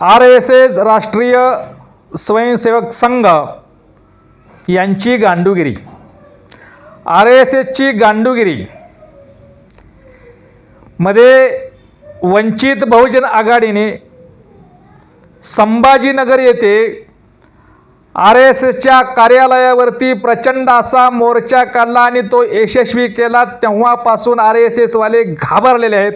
R S S राष्ट्रीय स्वयंसेवक संघ यांची गांडुगिरी. R S एसची गांडुगिरी मध्ये वंचित बहुजन आघाडीने संभाजीनगर येथे आर एस एसच्या कार्यालयावरती प्रचंड असा मोर्चा काढला आणि तो यशस्वी केला. तेव्हापासून आर एस एसवाले घाबरलेले आहेत.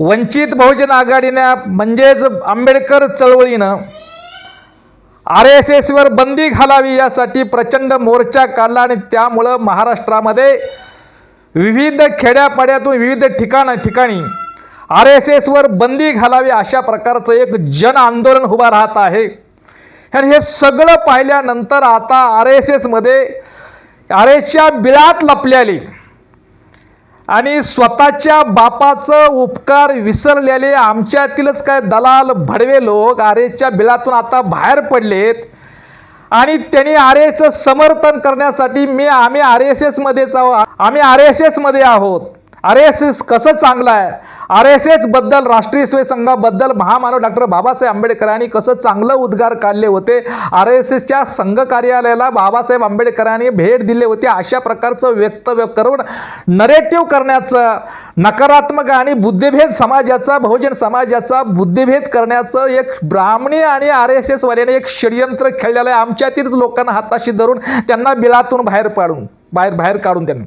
वंचित बहुजन आघाडीनं म्हणजेच आंबेडकर चळवळीनं आर एस एसवर बंदी घालावी यासाठी प्रचंड मोर्चा काढला आणि त्यामुळं महाराष्ट्रामध्ये विविध खेड्यापाड्यातून विविध ठिकाण ठिकाणी आर एस एसवर बंदी घालावी अशा प्रकारचं एक जन आंदोलन उभा राहत आहे. आणि हे सगळं पाहिल्यानंतर आता आर एस एसमध्ये आर एसच्या बिळात लपलेली आणि स्वतःच्या बापाचं उपकार विसरलेले आमच्यातीलच काय दलाल भडवे लोक आरेच्या बिळातून आता बाहेर पडलेत. आणि त्यांनी आर एसचं समर्थन करण्यासाठी मी आम्ही आर एस एसमध्येच आहोत आम्ही आर एस एसमध्ये आहोत. आर एस एस कसं चांगलं आहे? आर एस एसबद्दल राष्ट्रीय स्वयंसंघाबद्दल महामानव डॉक्टर बाबासाहेब आंबेडकरांनी कसं चांगलं उद्गार काढले होते? आर एस एसच्या संघ कार्यालयाला बाबासाहेब आंबेडकरांनी भेट दिले होते. अशा प्रकारचं वक्तव्य करून नरेटिव्ह करण्याचं नकारात्मक आणि बुद्धिभेद समाजाचा बहुजन समाजाचा बुद्धिभेद करण्याचं एक ब्राह्मणी आणि आर एस एसवाल्याने एक षडयंत्र खेळलेलं आहे. आमच्यातीलच लोकांना हाताशी धरून त्यांना बिलातून बाहेर पाडून बाहेर बाहेर काढून त्यांनी.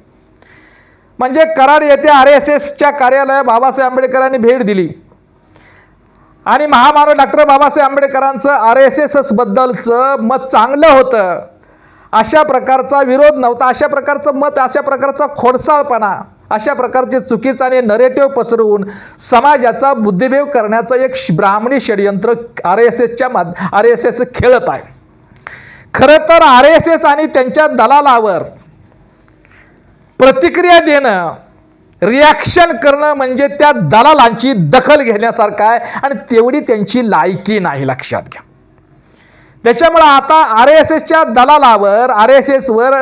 म्हणजे कराड येथे आर एस एसच्या कार्यालयात बाबासाहेब आंबेडकरांनी भेट दिली. आणि महामानव डॉक्टर बाबासाहेब आंबेडकरांचं आर एस एसबद्दलचं मत चांगलं होतं. अशा प्रकारचा विरोध नव्हता. अशा प्रकारचं मत अशा प्रकारचा खोडसाळपणा अशा प्रकारचे चुकीचा आणि नरेटिव्ह पसरवून समाजाचा बुद्धिभेव करण्याचं एक ब्राह्मणी षडयंत्र आर एस एसच्या माध आर एस एस खेळत आहे. खरं तर आर एस एस आणि त्यांच्या दलालावर प्रतिक्रिया देणं रिॲक्शन करणं म्हणजे त्या दलालांची दखल घेण्यासारखं आहे आणि तेवढी त्यांची लायकी नाही लक्षात घ्या. त्याच्यामुळं आता आर एस एसच्या दलालावर आर एस एसवर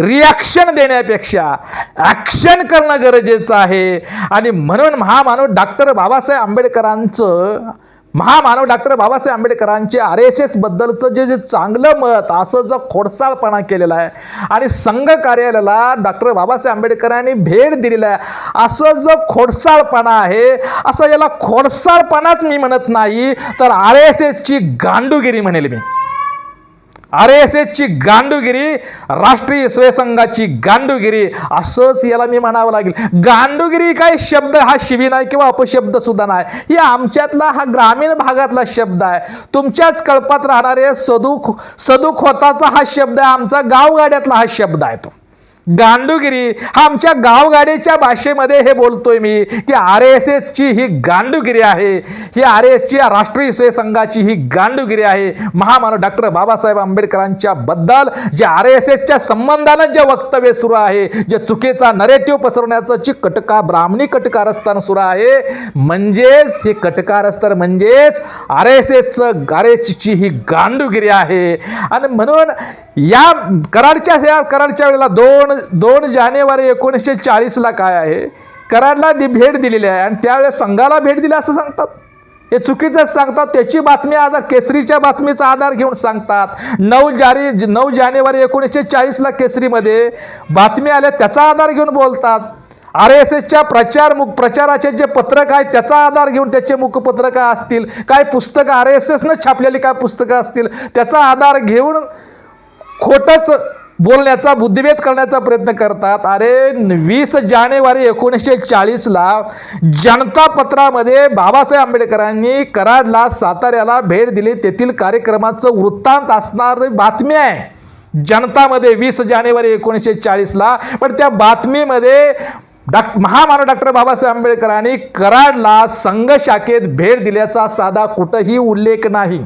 रिॲक्शन देण्यापेक्षा ॲक्शन करणं गरजेचं आहे. आणि म्हणून महामानव डॉक्टर बाबासाहेब आंबेडकरांचं महामानव डॉक्टर बाबासाहेब आंबेडकरांचे आर एस एसबद्दलचं जे जे चांगलं मत असं जो खोडसाळपणा केलेला आहे आणि संघ कार्यालयाला डॉक्टर बाबासाहेब आंबेडकरांनी भेट दिलेला आहे असं जो खोडसाळपणा आहे असं याला खोडसाळपणाच मी म्हणत नाही तर आर एस एसची गांडूगिरी म्हणेल मी. आर एस एसची गांडुगिरी राष्ट्रीय स्वयंसंघाची गांडुगिरी असंच याला मी म्हणावं लागेल. गांडुगिरी काय शब्द हा शिवी नाही किंवा अपशब्द सुद्धा नाही. हे आमच्यातला हा ग्रामीण भागातला शब्द आहे. तुमच्याच कळपात राहणारे सदुख सदुखोताचा हा शब्द आहे. आमचा गावगाड्यातला हा शब्द आहे तो. गांडुगिरी. हा आमच्या गावगाडीच्या भाषेमध्ये हे बोलतोय मी की आर एस एसची ही गांडुगिरी आहे. ही आर एसची या राष्ट्रीय स्वयंसंघाची ही गांडुगिरी आहे. महामानव डॉक्टर बाबासाहेब आंबेडकरांच्या बद्दल जे आर एस एसच्या संबंधानं जे वक्तव्य सुरू आहे जे चुकीचा नरेटिव्ह पसरवण्याचं जी कटका ब्राह्मणी कटकारस्थान सुरू आहे म्हणजेच हे कटकारस्थान म्हणजेच आर एस एसचं आर एसची ही गांडुगिरी आहे. आणि म्हणून या कराडच्या या कराडच्या वेळेला दोन दोन जानेवारी एकोणीसशे चाळीसला काय आहे? कराडला दि भेट दिलेली आहे आणि त्यावेळेस संघाला भेट दिली असं सांगतात. हे चुकीचं सांगतात. त्याची बातमी आधार केसरीच्या बातमीचा आधार घेऊन सांगतात. नऊ जारी नऊ जानेवारी एकोणीसशे चाळीसला केसरीमध्ये बातमी आल्या त्याचा आधार घेऊन बोलतात. आर एस एसच्या प्रचार मुख प्रचाराचे जे पत्रक आहे त्याचा आधार घेऊन त्याचे मुखपत्रक असतील. काय पुस्तकं आर एस एसनं छापलेली काय पुस्तकं असतील त्याचा आधार घेऊन खोटंच बोलण्याचा बुद्धिभेद करण्याचा प्रयत्न करतात. अरे वीस जानेवारी एकोणीसशे चाळीसला जनता पत्रामध्ये बाबासाहेब आंबेडकरांनी कराडला साताऱ्याला भेट दिली. तेथील कार्यक्रमाचं वृत्तांत असणारी बातमी आहे. जनतामध्ये वीस जानेवारी एकोणीसशे चाळीसला पण त्या बातमीमध्ये डॉक् महामानव डॉक्टर बाबासाहेब आंबेडकरांनी कराडला संघ शाखेत भेट दिल्याचा साधा कुठंही उल्लेख नाही.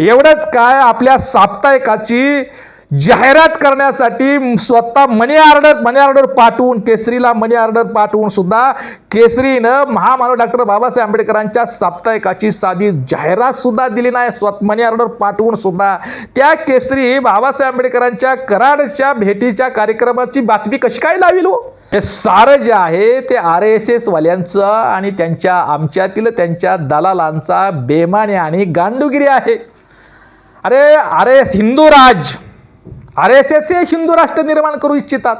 एवढंच काय आपल्या साप्ताहिकाची जाहिरात करण्यासाठी स्वतः मनी ऑर्डर मनी ऑर्डर पाठवून केसरीला मनी ऑर्डर पाठवून सुद्धा केसरीनं महामानव डॉक्टर बाबासाहेब आंबेडकरांच्या साप्ताहिकाची साधी जाहिरात सुद्धा दिली नाही. स्वत मनी ऑर्डर पाठवून सुद्धा त्या केसरी बाबासाहेब आंबेडकरांच्या कराडच्या भेटीच्या कार्यक्रमाची बातमी कशी काय लावी हो? हे सारं जे आहे ते आर एस एस वाल्यांचं आणि त्यांच्या आमच्यातील त्यांच्या दलालांचा बेमाने आणि गांडुगिरी आहे. अरे आर एस हिंदू राज! आर एस एस हे हिंदू राष्ट्र निर्माण करू इच्छितात.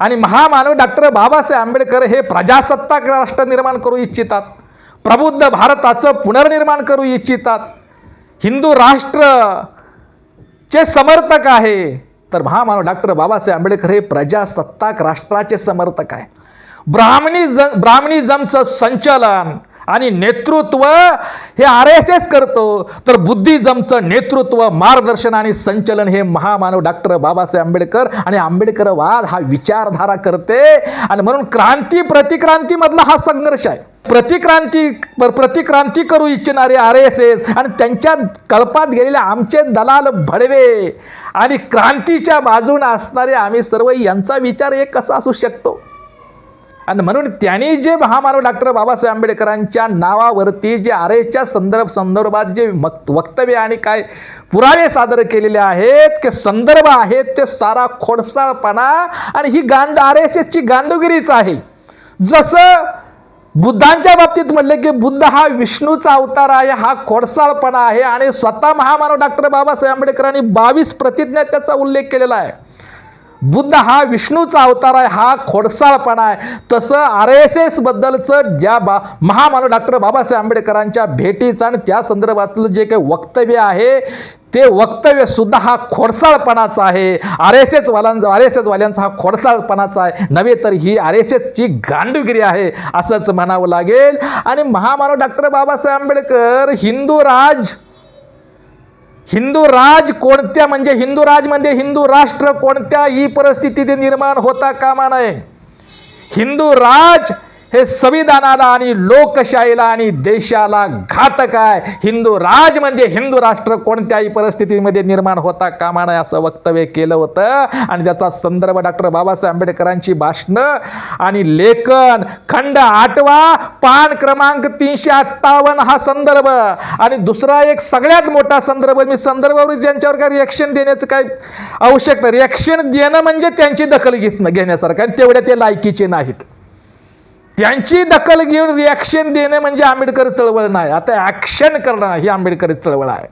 आणि महामानव डॉक्टर बाबासाहेब आंबेडकर हे प्रजासत्ताक राष्ट्र निर्माण करू इच्छितात. प्रबुद्ध भारताचं पुनर्निर्माण करू इच्छितात. हिंदू राष्ट्र चे समर्थक आहे. तर महामानव डॉक्टर बाबासाहेब आंबेडकर हे प्रजासत्ताक राष्ट्राचे समर्थक आहे. ब्राह्मणी ज ब्राह्मणिझमचं संचलन आणि नेतृत्व हे आर एस एस करतो. तर बुद्धिझमचं नेतृत्व मार्गदर्शन आणि संचलन हे महामानव डॉक्टर बाबासाहेब आंबेडकर आणि आंबेडकरवाद हा विचारधारा करते. आणि म्हणून क्रांती प्रतिक्रांतीमधला हा संघर्ष आहे. प्रतिक्रांती प्रतिक्रांती करू इच्छिणारे आर एस एस आणि त्यांच्या कळपात गेलेले आमचे दलाल भडवे. आणि क्रांतीच्या बाजूने असणारे आम्ही सर्व यांचा विचार एक कसा असू शकतो? आणि म्हणून त्यांनी जे महामानव डॉक्टर बाबासाहेब आंबेडकरांच्या नावावरती जे आर एसच्या संदर्भ संदर्भात जे मक वक्तव्य आणि काय पुरावे सादर केलेले आहेत के संदर्भ आहेत ते सारा खोडसाळपणा आणि ही गांड आर एस एसची गांडुगिरीच आहे. जसं बुद्धांच्या बाबतीत म्हटलं की बुद्ध हा विष्णूचा अवतार आहे हा खोडसाळपणा आहे आणि स्वतः महामानव डॉक्टर बाबासाहेब आंबेडकरांनी बावीस प्रतिज्ञा त्याचा उल्लेख केलेला आहे. बुद्ध हा विष्णूचा अवतार आहे हा खोडसाळपणा आहे. तसं आर एस एसबद्दलचं ज्या बा महामानव डॉक्टर बाबासाहेब आंबेडकरांच्या भेटीचं आणि त्या संदर्भातलं जे काही वक्तव्य आहे ते वक्तव्य सुद्धा हा खोडसाळपणाचा आहे. आर एस एसवाल्यांचा आर एस एसवाल्यांचा हा खोडसाळपणाचा आहे. नव्हे तर ही आर एस एसची गांडुगिरी आहे असंच म्हणावं लागेल. आणि महामानव डॉक्टर बाबासाहेब आंबेडकर हिंदू राज हिंदू राज कोणत्या म्हणजे हिंदू राज म्हणजे हिंदू राष्ट्र कोणत्याही परिस्थितीत निर्माण होता कामा नये. हिंदू राज हे संविधानाला आणि लोकशाहीला आणि देशाला घातक आहे. हिंदू राज म्हणजे हिंदू राष्ट्र कोणत्याही परिस्थितीमध्ये निर्माण होता कामा नये असं वक्तव्य केलं होतं. आणि त्याचा संदर्भ डॉक्टर बाबासाहेब आंबेडकरांची भाषणं आणि लेखन खंड आठवा पान क्रमांक तीनशे अठ्ठावन्न हा संदर्भ. आणि दुसरा एक सगळ्यात मोठा संदर्भ मी संदर्भावर त्यांच्यावर काय रिॲक्शन देण्याचं काय आवश्यकता रिॲक्शन देणं म्हणजे त्यांची दखल घेत घेण्यासारखं. आणि तेवढ्या ते लायकीचे नाहीत. त्यांची दखल घेऊन रिॲक्शन देणं म्हणजे आंबेडकर चळवळ नाही. आता ॲक्शन करणं ही आंबेडकरी चळवळ आहे.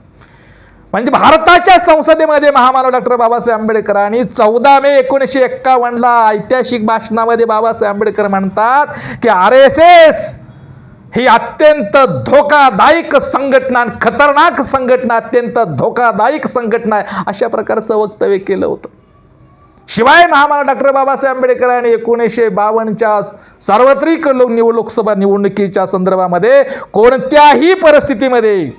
म्हणजे भारताच्या संसदेमध्ये महामानव डॉक्टर बाबासाहेब आंबेडकरांनी चौदा मे एकोणीसशे एक्कावन्नला ऐतिहासिक भाषणामध्ये बाबासाहेब आंबेडकर म्हणतात की आर एस एस ही अत्यंत धोकादायक संघटना आणि खतरनाक संघटना अत्यंत धोकादायक संघटना आहे. अशा प्रकारचं वक्तव्य केलं होतं. शिवाय महामानव डॉक्टर बाबासाहेब आंबेडकरांनी एकोणीसशे बावन्नच्या सार्वत्रिक निव लोकसभा निवडणुकीच्या संदर्भामध्ये कोणत्याही परिस्थितीमध्ये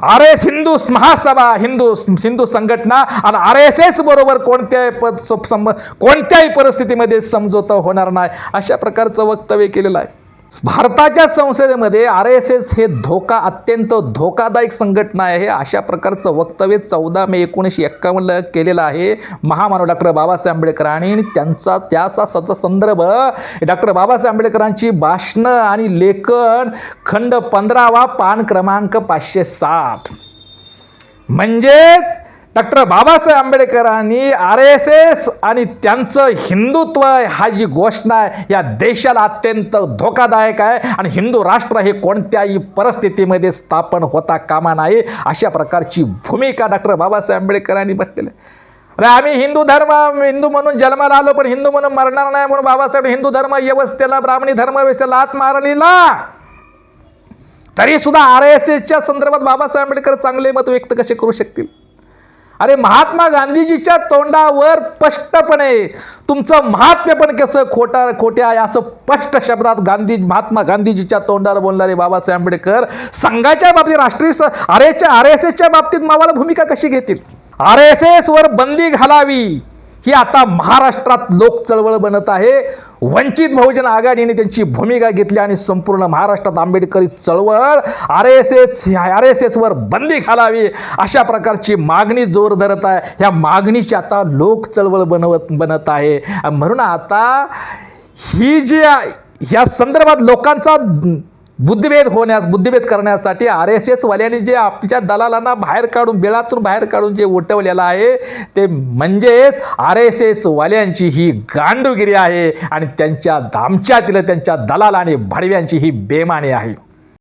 आर एस हिंदू महासभा हिंदू हिंदू संघटना आणि आर एस एस बरोबर कोणत्याही पद सम कोणत्याही परिस्थितीमध्ये समझोता होणार नाही अशा प्रकारचं वक्तव्य केलेलं आहे. भारताच्या संसदेमध्ये आर एस एस हे धोका अत्यंत धोकादायक संघटना आहे. अशा प्रकारचं वक्तव्य चौदा मे एकोणीसशे एक्कावन्न केलेलं आहे. महामानव डॉक्टर बाबासाहेब आंबेडकरांनी आणि त्यांचा त्याचा सत संदर्भ डॉक्टर बाबासाहेब आंबेडकरांची भाषणं आणि लेखन खंड पंधरावा पान क्रमांक पाचशे साठ. म्हणजेच डॉक्टर बाबासाहेब आंबेडकरांनी आर एस एस आणि त्यांचं हिंदुत्व हा जी घोषणा आहे या देशाला अत्यंत धोकादायक आहे. आणि हिंदू राष्ट्र हे कोणत्याही परिस्थितीमध्ये स्थापन होता कामा नाही अशा प्रकारची भूमिका डॉक्टर बाबासाहेब आंबेडकरांनी म्हटलेली आहे. अरे आम्ही हिंदू धर्म हिंदू म्हणून जन्माला आलो पण हिंदू म्हणून मरणार नाही म्हणून बाबासाहेब हिंदू धर्म व्यवस्थेला ब्राह्मणी धर्म व्यवस्थेला आत मारलेला. तरी सुद्धा आर एस एसच्या संदर्भात बाबासाहेब आंबेडकर चांगले मत व्यक्त कसे करू शकतील? अरे महात्मा गांधीजीच्या तोंडावर स्पष्टपणे तुमचं महात्म्य पण कसं खोटा खोटे आहे असं स्पष्ट शब्दात गांधी महात्मा गांधीजीच्या तोंडावर बोलणारे बाबासाहेब आंबेडकर संघाच्या बाबतीत राष्ट्रीय आर एसच्या आर एस एसच्या बाबतीत मावाला भूमिका कशी घेतील? आर एस एस वर बंदी घालावी. ही आता महाराष्ट्रात लोक चळवळ बनत आहे. वंचित बहुजन आघाडीने त्यांची भूमिका घेतली आणि संपूर्ण महाराष्ट्रात आंबेडकरी चळवळ R S S R S एसवर बंदी घालावी अशा प्रकारची मागणी जोर धरत आहे. ह्या मागणीची आता लोक चळवळ बनवत बनत आहे. म्हणून आता ही जी ह्या संदर्भात लोकांचा बुद्धिभेद होण्यास बुद्धिभेद करण्यासाठी आर एस एसवाल्यांनी जे आपल्या दलालांना बाहेर काढून बिळातून बाहेर काढून जे उठवलेलं आहे ते म्हणजेच आर एस एसवाल्यांची ही गांडूगिरी आहे आणि त्यांच्या दामच्यातील त्यांच्या दलाल आणि भडव्यांची ही बेमानी आहे.